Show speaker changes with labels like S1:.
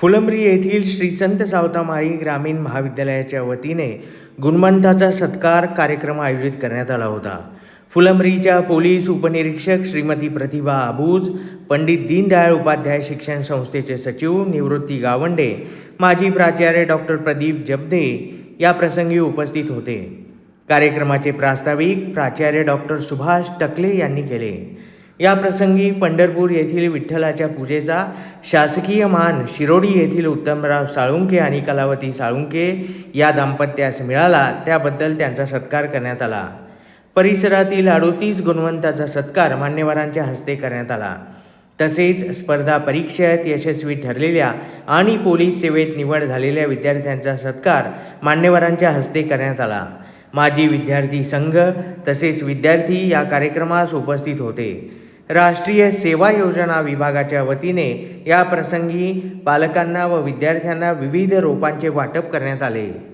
S1: फुलंब्री येथील श्री संत सावतामाळी ग्रामीण महाविद्यालयाच्या वतीने गुणवंताचा सत्कार कार्यक्रम आयोजित करण्यात आला होता. फुलंब्रीच्या पोलीस उपनिरीक्षक श्रीमती प्रतिभा आबूज पंडित दीनदयाळ उपाध्याय शिक्षण संस्थेचे सचिव निवृत्ती गावंडे माजी प्राचार्य डॉक्टर प्रदीप जबदे या प्रसंगी उपस्थित होते. कार्यक्रमाचे प्रास्ताविक प्राचार्य डॉक्टर सुभाष टकले यांनी केले. या प्रसंगी पंढरपूर येथील विठ्ठलाच्या पूजेचा शासकीय मान शिरोडी येथील उत्तमराव साळुंके आणि कलावती साळुंके या दाम्पत्यास मिळाला त्याबद्दल त्यांचा सत्कार करण्यात आला. परिसरातील अडोतीस गुणवंताचा सत्कार मान्यवरांच्या हस्ते करण्यात आला. तसेच स्पर्धा परीक्षेत यशस्वी ठरलेल्या आणि पोलीस सेवेत निवड झालेल्या विद्यार्थ्यांचा सत्कार मान्यवरांच्या हस्ते करण्यात आला. माजी विद्यार्थी संघ तसेच विद्यार्थी या कार्यक्रमास उपस्थित होते. राष्ट्रीय सेवा योजना विभागाच्या वतीने या प्रसंगी पालकांना व विद्यार्थ्यांना विविध रोपांचे वाटप करण्यात आले.